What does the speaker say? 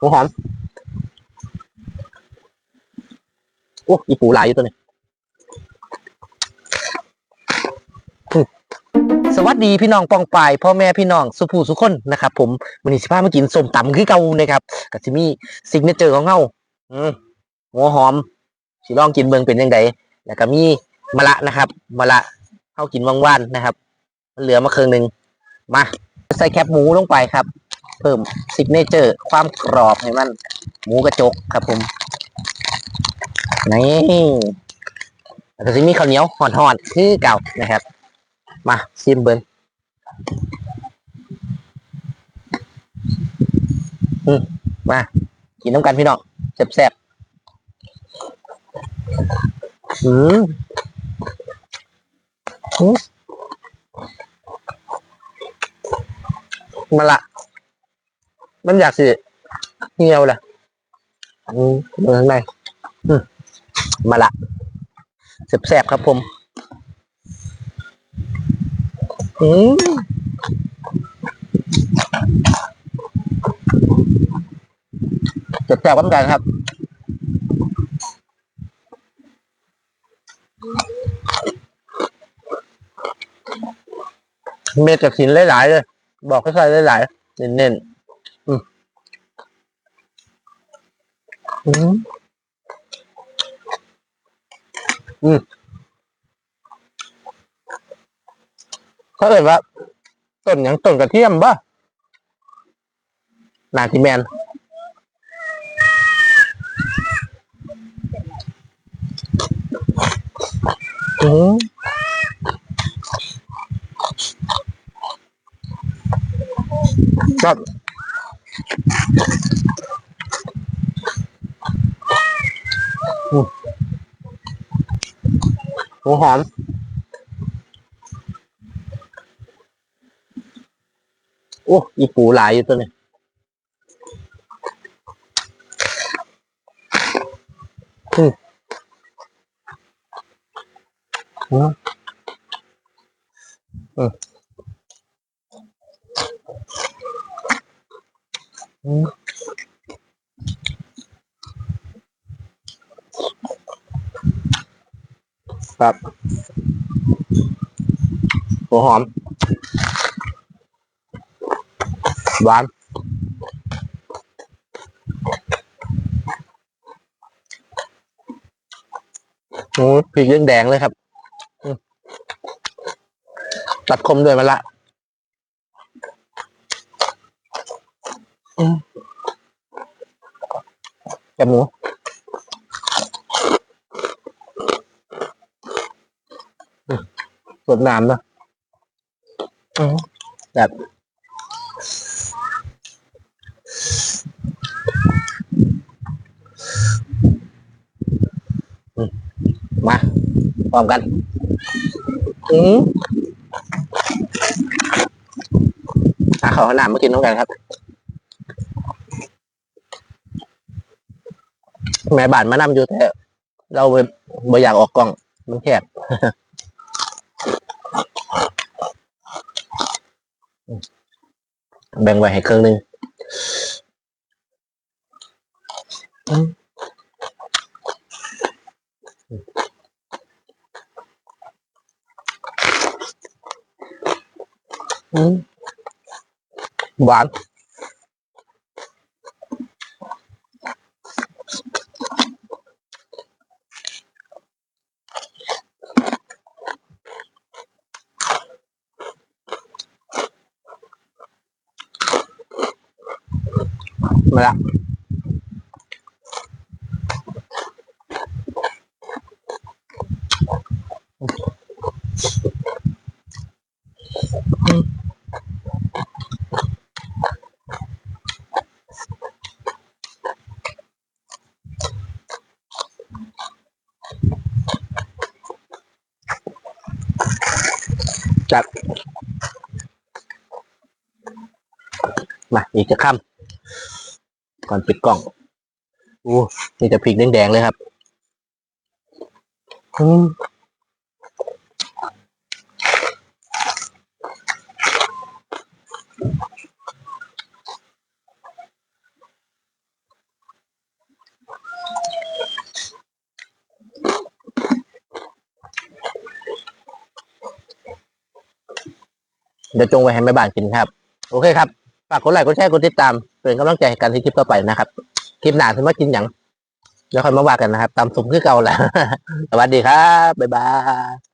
หัวหอมโอ้อีปูหลายอยู่ตัวนี้สวัสดีพี่น้องปองปายพ่อแม่พี่น้องสุภูสุคนนะครับ ผมวันนี้สิพามากินส้มตำคือเก่านะครับกับสิมีซิกเนเจอร์ของเฮาอืหัวหอมสิลองกินเบิ่งเป็นยังไงแล้วก็มีมะละนะครับมะละเฮากินว่างๆนะครับ เหลือมาเครึ่งหนึ่งมา ใส่แคบหมูลงไปครับ เพิ่มซิกเนเจอร์ ความกรอบให้มัน หมูกระจกครับผม นี่แล้วก็จะมีข้าวเหนียวห่อนๆคือเก่านะครับ มาซิมเบิร์นมา กินน้ำกันพี่น้องแซ่บๆอืมมาละ มันอยากสิเหี่ยวแหละอืมเมืองในอืมมาละแซ่บๆครับผมอืมแซ่บๆกันกันครับ เม็ดกับขินหลายๆเลย บอกให้ใส่หลายๆเน้นๆอืม อืมอืมเขาเอ่ยว่าต้นหยังต้นกระเทียมบ่นาทีแมนอืมครับ หัวหอมโอ้อีปูหลายอยู่ตัวนี้อืมอืมอืมอืม ครับหัวหอม หวาน โอ้พริกเรื่องแดงเลยครับ ตัดคมด้วยมะละอืมแกบหมูอืม สดน้ำนะอืมแบบมาพร้อมกัน อืมหาข้าวหนามมากินน้องกันครับ แม่บ้านมานำอยู่แต่ เราบ่บ่อยากออกกล้อง มันแคบ แบ่งไว้ให้เครื่องหนึงอืมอืมหวาน มาละจัดมาอี ก่อนปิดกล่องอู้นี่จะพริกแดงๆเลยครับเดี๋ยวจงไว้ให้แม่บ้านกินครับ โอเคครับ ฝากกดไลค์กดแชร์กดติดตาม เป็นกำลังใจให้กันที่คลิปต่อไปนะครับ คลิปหนาถึงว่ากินอย่างแล้วค่อยมาว่ากันนะครับ ตามสมคือเก่าแหละสวัสดีครับ บ๊ายบาย